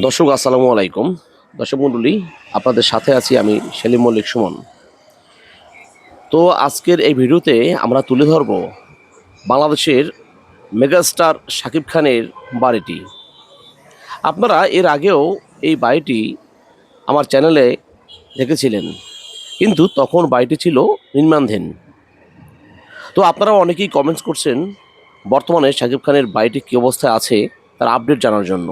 দর্শক, আসসালামু আলাইকুম। দর্শক মণ্ডলী, আপনাদের সাথে আছি আমি সেলিম মল্লিক সুমন। তো আজকের এই ভিডিওতে আমরা তুলে ধরব বাংলাদেশের মেগাস্টার শাকিব খানের বাড়িটি। আপনারা এর আগেও এই বাড়িটি আমার চ্যানেলে দেখেছিলেন, কিন্তু তখন বাড়িটি ছিল নির্মাণধীন। তো আপনারা অনেকেই কমেন্টস করছেন, বর্তমানে শাকিব খানের বাড়িটি কী অবস্থায় আছে, তার আপডেট জানার জন্য।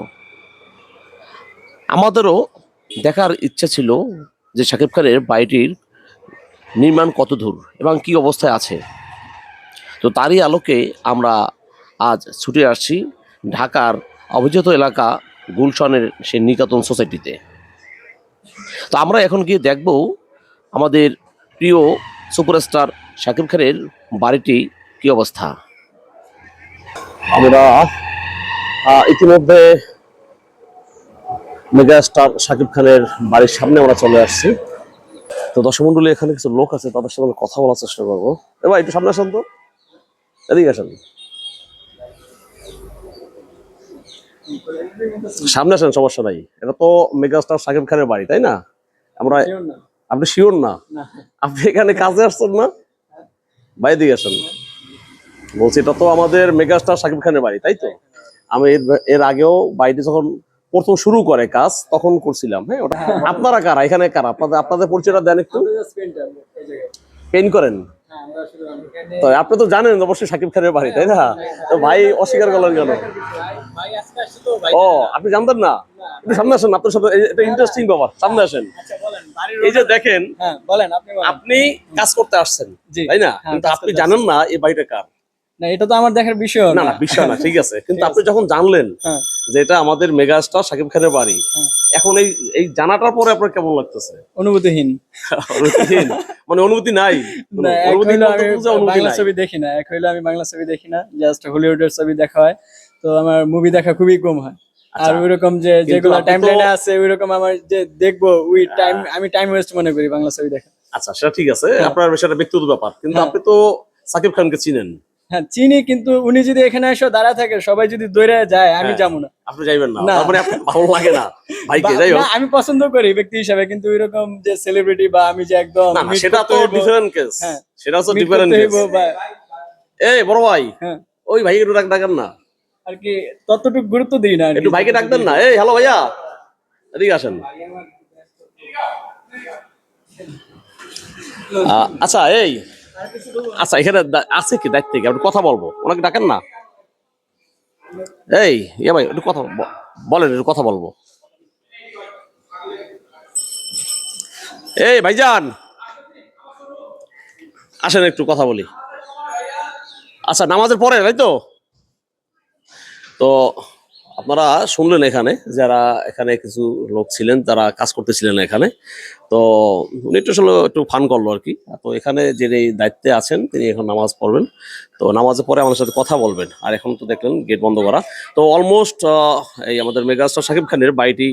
আমাদেরও দেখার ইচ্ছা ছিল যে শাকিব খানের বাড়িটির নির্মাণ কত দূর এবং কি অবস্থায় আছে। তো তারই আলোকে আমরা আজ ছুটে আসছি ঢাকার অভিজাত এলাকা গুলশানের সেই নিকাতন সোসাইটিতে। তো আমরা এখন গিয়ে দেখব আমাদের প্রিয় সুপারস্টার শাকিব খানের বাড়িটি কি অবস্থা। আমরা আহ, ইতিমধ্যে মেগাস্টার শাকিব খানের বাড়ির সামনে আমরা চলে আসছি। তো দর্শক মন্ডলী এখানে কিছু লোক আছে তাদের সাথে কথা বলার চেষ্টা করব। এবার একটু সামনে আসেন তো। এদিকে আসেন। সামনে আসেন সমস্যা নাই। এটা তো মেগাস্টার শাকিব খানের বাড়ি তাই না? আমরা আপনি শিওর না? আপনি এখানে কাজে আসছেন না? বাইরে দিকে আসেন। বলছি এটা তো আমাদের মেগাস্টার শাকিব খানের বাড়ি তাই তো? আমি এর- আগেও বাড়িটি যখন প্রথম শুরু করে কাজ তখন করছিলাম হ্যাঁ? ওটা আপনারা কারা? এখানে কারা? আপনাদের আপনাদের পরিচয়টা দেন একটু। পেন করেন। তো আপনি তো জানেন অবশ্যই শাকিব খানের বাড়ি তাই না? তো ভাই অস্বীকার করলেন কেন? ও আপনি জানতেন না? একটু সামনে আসেন আপনার সাথে এটা ইন্টারেস্টিং ব্যাপার সামনে আসেন। এই যে দেখেন হ্যাঁ বলেন আপনি কাজ করতে আসছেন তাই না? হ্যাঁ, কিন্তু আপনি জানেন না এই বাড়িটা কার? না এটা তো আমার দেখার বিষয় না। না বিষয় না ঠিক আছে। কিন্তু আপনি যখন জানলেন হ্যাঁ। যে এটা আমাদের মেগাস্টার শাকিব খানের বাড়ি হ্যাঁ। এখন এই এই জানাটার পরে আপনার কেমন লাগতেছে? অনুভূতিহীন। অনুভূতিহীন? মানে অনুভূতি নাই। অনুভূতি বাংলা ছবি দেখি না এক হইল আমি বাংলা ছবি দেখি না জাস্ট হলিউডের ছবি দেখা হয়। তো আমার মুভি দেখা খুবই কম হয়। আর আচ্ছা। ওইরকম যে যেগুলো টাইম লাইনে আছে ওইরকম আমার যে দেখব ওই টাইম আমি টাইম ওয়েস্ট মনে করি বাংলা ছবি দেখা। আচ্ছা সেটা ঠিক আছে। হ্যাঁ। আপনার সেটা ব্যক্তিগত ব্যাপার। কিন্তু। আপনি তো সাকিব খানকে চিনেন। হ্যাঁ চিনি কিন্তু উনি যদি এখানে এসে দাঁড়া থাকে সবাই যদি দৌড়ে যায় আমি হ্যাঁ। যাব না। আপনি যাইবেন না। তারপরে আপনার ভালো লাগে না। ভাইকে যাই হোক। আমি পছন্দ করি ব্যক্তি হিসাবে কিন্তু ওইরকম যে সেলিব্রিটি বা আমি যে একদম সেটা তো ডিফারেন্ট কেস হ্যাঁ। সেটা হচ্ছে meet ডিফারেন্ট কেস এই বড় ভাই হ্যাঁ। ওই ভাই একটু ডাক ডাকেন না। আর কি ততটুকু গুরুত্ব দিই না একটু ভাইকে ডাকতেন না। এই হ্যালো ভাইয়া। এদিকে আসেন। আচ্ছা এই আচ্ছা এখানে আছে কি দায়িত্ব কি? আপনি কথা বলব। ওনাকে ডাকেন না? এই ইয়ে ভাই, একটু কথা বলেন, একটু কথা বলব। এই ভাইজান, আসেন একটু কথা বলি। আচ্ছা নামাজের পরে, তাই তো? তো আপনারা শুনলেন এখানে, যারা এখানে কিছু লোক ছিলেন, তারা কাজ করতেছিলেন এখানে। তো উনি একটু আসলে একটু ফান করল আর কি। তো এখানে যিনি দায়িত্বে আছেন, তিনি এখন নামাজ পড়বেন। তো নামাজের পরে আমাদের সাথে কথা বলবেন। আর এখন তো দেখলেন গেট বন্ধ করা। তো অলমোস্ট এই আমাদের মেগাস্টার শাকিব খানের বাড়িটি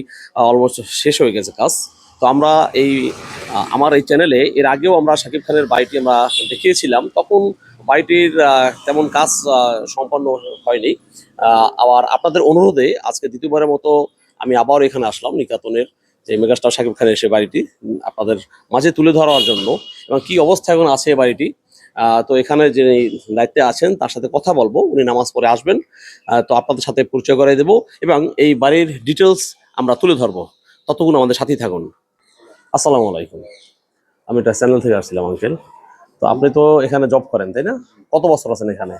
অলমোস্ট শেষ হয়ে গেছে কাজ। তো আমরা এই আমার এই চ্যানেলে এর আগেও আমরা শাকিব খানের বাড়িটি আমরা দেখিয়েছিলাম। তখন বাড়িটির তেমন কাজ সম্পন্ন হয়নি। আবার আপনাদের অনুরোধে আজকে দ্বিতীয়বারের মতো আমি আবার এখানে আসলাম নিকাতনের যে মেগাস্টার শাকিব খানের সে বাড়িটি আপনাদের মাঝে তুলে ধরার জন্য। এবং কি অবস্থা এখন আছে বাড়িটি? তো এখানে যে দায়িত্বে আছেন, তার সাথে কথা বলব। উনি নামাজ পড়ে আসবেন। তো আপনাদের সাথে পরিচয় করাই দেবো। এবং এই বাড়ির ডিটেলস আমরা তুলে ধরবো। ততক্ষণ আমাদের সাথেই থাকুন। আসসালামু আলাইকুম। আমি একটা চ্যানেল থেকে আসছিলাম আঙ্কেল তো আপনি তো এখানে জব করেন তাই না? কত বছর আছেন এখানে?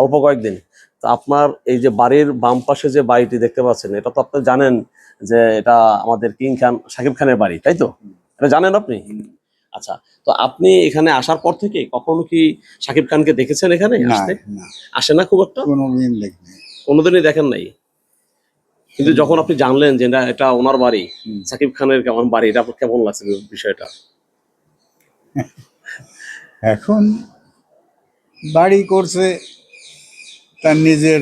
অল্প কয়েকদিন। তো আপনার এই যে বাড়ির বাম পাশে যে বাড়িটি দেখতে পাচ্ছেন এটা তো আপনি জানেন যে এটা আমাদের কিং খান সাকিব খানের বাড়ি তাই তো? এটা জানেন আপনি? আচ্ছা তো আপনি এখানে আসার পর থেকে কখনো কি সাকিব খানকে দেখেছেন এখানে আসতে? আসে না খুব একটা? কোনোদিন দেখিনি। কোনোদিনই দেখেন নাই? কিন্তু যখন আপনি জানলেন যে না, এটা ওনার বাড়ি। সাকিব খানের কেমন বাড়ি এটা আপনার কেমন লাগছে বিষয়টা? এখন বাড়ি করছে তার নিজের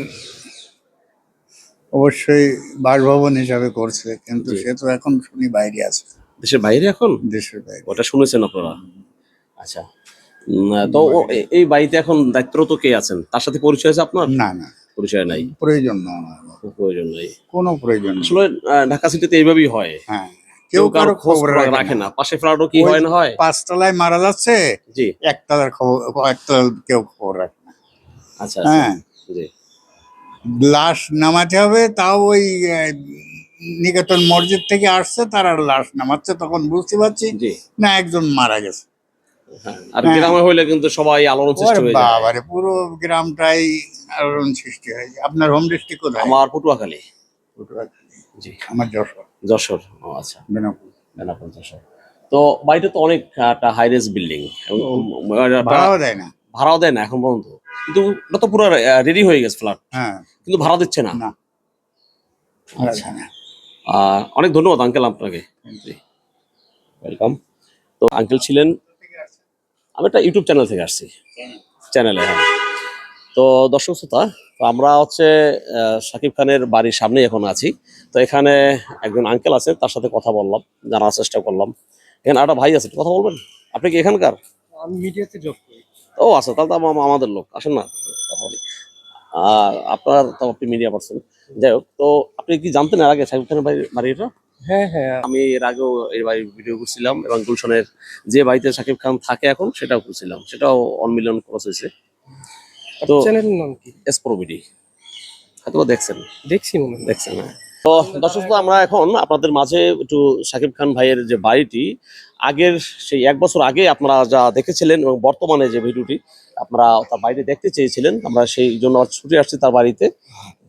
অবশ্যই বাসভবন হিসাবে করছে কিন্তু। সে তো এখন শুনি বাইরে আছে। দেশের বাইরে এখন? দেশের বাইরে। ওটা শুনেছেন আপনারা? আচ্ছা। তো এই বাড়িতে এখন দায়িত্বরত কে আছেন? তার সাথে পরিচয় আছে আপনার? না না। পরিচয় নাই। প্রয়োজন না প্রয়োজন নাই। কোনো প্রয়োজন আসলে ঢাকা সিটিতে এইভাবেই হয়। হ্যাঁ। কেউ কারও খবর রাখে না। পাশে কি হয় না হয়? পাঁচতলায় মারা যাচ্ছে জি। একতলার খবর একতলার কেউ খবর রাখে না। আচ্ছা আচ্ছা। হ্যাঁ। জি। লাশ নামাতে হবে তাও ওই নিকেতন মসজিদ থেকে আসছে তারা লাশ নামাচ্ছে তখন বুঝতে পারছি না একজন মারা গেছে। হ্যাঁ। আর হ্যাঁ। গ্রামে হইলে কিন্তু সবাই আলোড়ন সৃষ্টি হয়ে যায়। বাবারে পুরো গ্রামটাই আলোড়ন সৃষ্টি হয় আপনার হোম ডিস্ট্রিক্ট কোথায়? আমার পটুয়াখালী। জি। আমার যশোর। যশোর ও আচ্ছা। বেনাপুর। বেনাপোল যশোর। তো বাড়িটা তো অনেক একটা হাই রেস বিল্ডিং ভাড়াও দেয় না। ভাড়াও দেয় না এখন পর্যন্ত। কিন্তু ওটা তো পুরো রেডি হয়ে গেছে ফ্ল্যাট হ্যাঁ। কিন্তু ভাড়া দিচ্ছে না। না। আচ্ছা। আহ, অনেক ধন্যবাদ আঙ্কেল আপনাকে। জি ওয়েলকাম তো আঙ্কেল ছিলেন আমি একটা ইউটিউব চ্যানেল থেকে আসছি। চ্যানেলে হ্যাঁ। তো দর্শক শ্রোতা তো আমরা হচ্ছে শাকিব খানের বাড়ির সামনে এখন আছি। তো এখানে একজন আঙ্কেল আছে তার সাথে কথা বললাম জানার চেষ্টা করলাম। এখানে একটা ভাই আছে কথা বলবেন? আপনি কি এখানকার? আমি মিডিয়াতে জব করি। ও আচ্ছা তাহলে তো আমাদের লোক আসেন না। আর আপনার তো আপনি মিডিয়া পার্সন যাই হোক তো আপনি কি জানতেন এর আগে শাকিব খানের বাড়ি বাড়িটা? হ্যাঁ হ্যাঁ। আমি এর আগেও এই বাড়ির ভিডিও করছিলাম এবং গুলশনের যে বাড়িতে শাকিব খান থাকে এখন সেটাও করছিলাম। সেটাও ওয়ান মিলিয়ন ক্রস হয়েছে। তো চ্যানেলের নাম কি? এসপ্রোবিডি হয়তো দেখছেন। দেখছি মনে দেখছেন হ্যাঁ। তো দর্শক আমরা এখন আপনাদের মাঝে একটু শাকিব খান ভাইয়ের যে বাড়িটি আগের সেই এক বছর আগে আপনারা যা দেখেছিলেন এবং বর্তমানে যে ভিডিওটি আপনারা তার বাড়িতে দেখতে চেয়েছিলেন আমরা সেই জন্য ছুটে আসছি তার বাড়িতে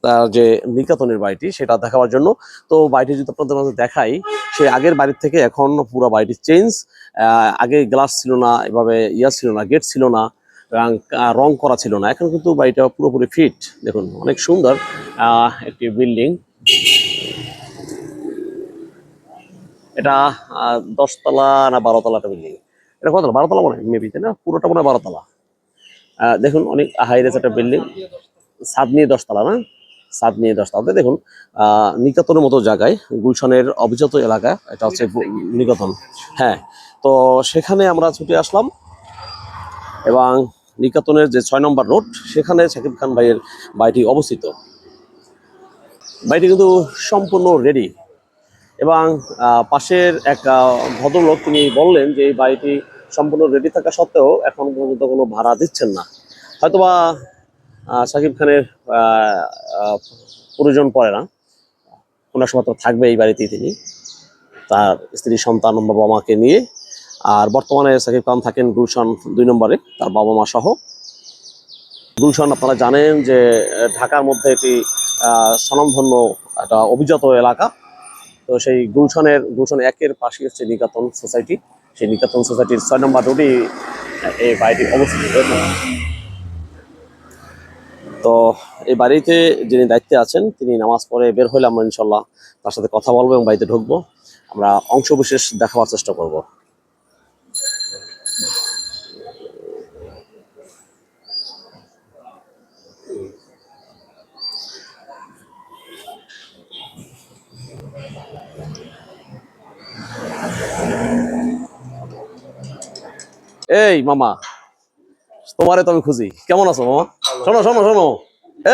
তার যে নিকাতনের বাড়িটি সেটা দেখাবার জন্য। তো বাড়িটি যদি আপনাদের মাঝে দেখাই সেই আগের বাড়ির থেকে এখন পুরো বাড়িটি চেঞ্জ আগে গ্লাস ছিল না এভাবে ইয়া ছিল না গেট ছিল না রং করা ছিল না। এখন কিন্তু বাড়িটা পুরোপুরি ফিট দেখুন, অনেক সুন্দর একটি বিল্ডিং এটা দশতলা না বারোতলা একটা বিল্ডিং এটা কতলা বারোতলা মনে হয় মেবি তাই না? পুরোটা মনে হয় বারোতলা। দেখুন, অনেক হাই রেস একটা বিল্ডিং সাত নিয়ে দশতলা, না? সাত নিয়ে দশতলাতে দেখুন নিকাতনের মতো জায়গায়, গুলশনের অভিজাত এলাকা, এটা হচ্ছে নিকাতন। হ্যাঁ তো সেখানে আমরা ছুটে আসলাম। এবং নিকাতনের যে ছয় নম্বর রোড, সেখানে শাকিব খান ভাইয়ের বাড়িটি অবস্থিত। বাড়িটি কিন্তু সম্পূর্ণ রেডি এবং পাশের এক ভদ্রলোক তিনি বললেন যে এই বাড়িটি সম্পূর্ণ রেডি থাকা সত্ত্বেও এখন পর্যন্ত কোনো ভাড়া দিচ্ছেন না। হয়তোবা শাকিব খানের প্রয়োজন পড়ে না। কোনো সময় থাকবে এই বাড়িতেই তিনি। তার স্ত্রী, সন্তান বাবা মাকে নিয়ে আর বর্তমানে সাকিব খান থাকেন গুলশান দুই নম্বরে তার বাবা মা সহ। গুলশান আপনারা জানেন যে ঢাকার মধ্যে আহ, স্বনামধন্য একটা অভিজাত এলাকা। তো সেই গুলশানের গুলশান একের পাশে হচ্ছে নিকাতন সোসাইটি। সেই নিকাতন সোসাইটির ছয় নম্বর রোডে এই বাড়িটি অবস্থিত। তো এই বাড়িতে যিনি দায়িত্বে আছেন তিনি নামাজ পড়ে বের হইলে আমরা ইনশাল্লাহ। তার সাথে কথা বলব এবং বাড়িতে ঢুকবো। আমরা অংশবিশেষ দেখাবার চেষ্টা করব। এই, মামা। তোমারে তো আমি খুঁজি। কেমন আছো, মামা? শোনো শোনো শোনো।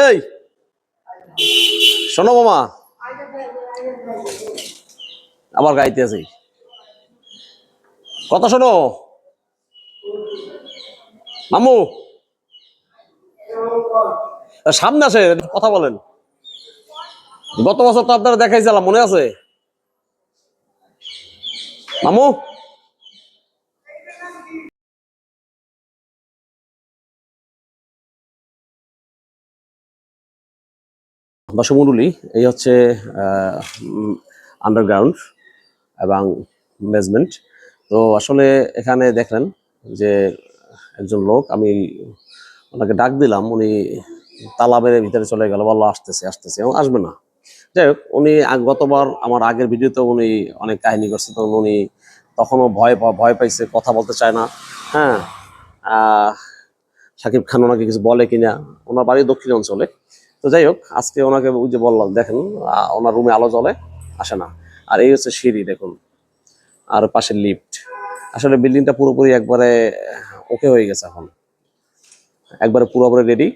এই, শোনো, মামা। আবার গাইতে আছি। কথা শোনো। মামু। সামনে আসে, কথা বলেন। গত বছর তো আপনারা দেখাইছিলাম, মনে আছে? মামু। দশমণ্ডলী, এই হচ্ছে আন্ডারগ্রাউন্ড এবং বেসমেন্ট তো আসলে এখানে দেখলেন যে একজন লোক, আমি ওনাকে ডাক দিলাম, উনি তালাবের ভিতরে চলে গেল, বলল, আসতেছে আসতেছে। এবং আসবে না। যাই হোক, উনি গতবার আমার আগের ভিডিওতে উনি অনেক কাহিনী করছে, তখন উনি তখনও ভয় ভয় পাইছে, কথা বলতে চায় না। হ্যাঁ সাকিব খান ওনাকে কিছু বলে কিনা, ওনার বাড়ি দক্ষিণ অঞ্চলে। তো যাই হোক, আজকে ওনাকে ওই যে বললাম, দেখেন ওনার রুমে আলো জ্বলে, আসে না। আর এই হচ্ছে সিঁড়ি, দেখুন, আর পাশে লিফট আসলে বিল্ডিংটা পুরোপুরি একবারে ওকে হয়ে গেছে এখন। একবারে পুরোপুরি রেডি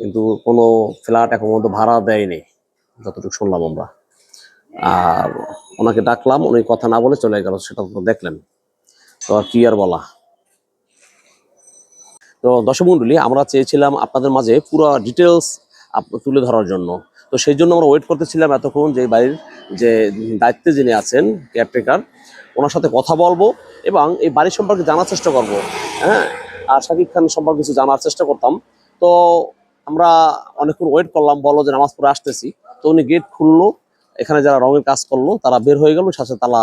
কিন্তু কোনো ফ্ল্যাট এখন পর্যন্ত ভাড়া দেয়নি, যতটুকু শুনলাম আমরা। আর ওনাকে ডাকলাম, উনি কথা না বলে চলে গেল, সেটা তো দেখলেন। তো আর কি আর বলা। তো দর্শক মণ্ডলী আমরা চেয়েছিলাম আপনাদের মাঝে পুরো ডিটেলস তুলে ধরার জন্য। তো সেই জন্য আমরা ওয়েট করতেছিলাম এতক্ষণ যে বাড়ির যে দায়িত্বে যিনি আছেন কেয়ারটেকার ওনার সাথে কথা বলব এবং এই বাড়ি সম্পর্কে জানার চেষ্টা করব। হ্যাঁ? আর শাকিব খান সম্পর্কে কিছু জানার চেষ্টা করতাম। তো আমরা অনেকক্ষণ ওয়েট করলাম বলো যে নামাজ পড়ে আসতেছি। তো উনি গেট খুললো, এখানে যারা রঙের কাজ করল, তারা বের হয়ে গেল, সাথে তালা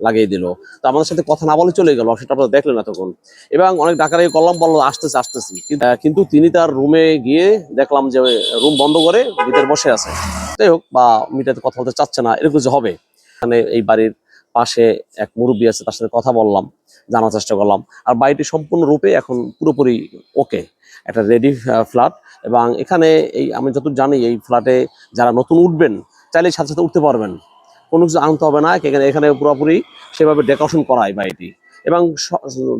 লাগিয়ে দিল। তো আমাদের সাথে কথা না বলে চলে গেল, সেটা আপনারা দেখলেন না তখন এবং অনেক ডাকারাই করলাম, বলল, আসতেছি আসতেছি। কিন্তু- তিনি তার রুমে গিয়ে দেখলাম যে, রুম বন্ধ করে ভিতরে বসে আছে। যাই হোক, বা মিটাতে কথা বলতে চাচ্ছে না, এরকম যে হবে। এখানে এই বাড়ির পাশে এক মুরব্বী আছে, তার সাথে কথা বললাম, জানার চেষ্টা করলাম। আর বাড়িটি সম্পূর্ণ রূপে এখন পুরোপুরি ওকে, একটা রেডি ফ্ল্যাট এবং এখানে এই, আমি যতটুকু জানি, এই ফ্ল্যাটে যারা নতুন উঠবেন, চাইলে সাথে সাথে উঠতে পারবেন। কোনো কিছু আনতে হবে না এখানে এখানে পুরোপুরি সেভাবে ডেকোরেশন করা এই বাড়িটি এবং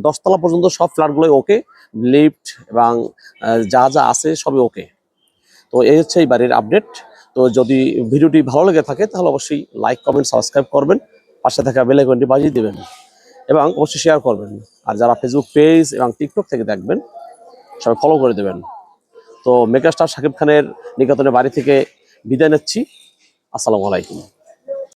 দশতলা পর্যন্ত সব ফ্ল্যাটগুলোই ওকে লিফট এবং যা যা আছে সবই ওকে তো এই হচ্ছে এই বাড়ির আপডেট তো যদি ভিডিওটি ভালো লেগে থাকে, তাহলে অবশ্যই লাইক কমেন্ট সাবস্ক্রাইব করবেন। পাশে থাকা বেল আইকনটি বাজিয়ে দেবেন। এবং অবশ্যই শেয়ার করবেন। আর যারা ফেসবুক পেজ এবং টিকটক থেকে দেখবেন, সবাই ফলো করে দেবেন। তো মেগাস্টার শাকিব খানের নিকেতনের বাড়ি থেকে বিদায় নিচ্ছি। আসসালামু আলাইকুম।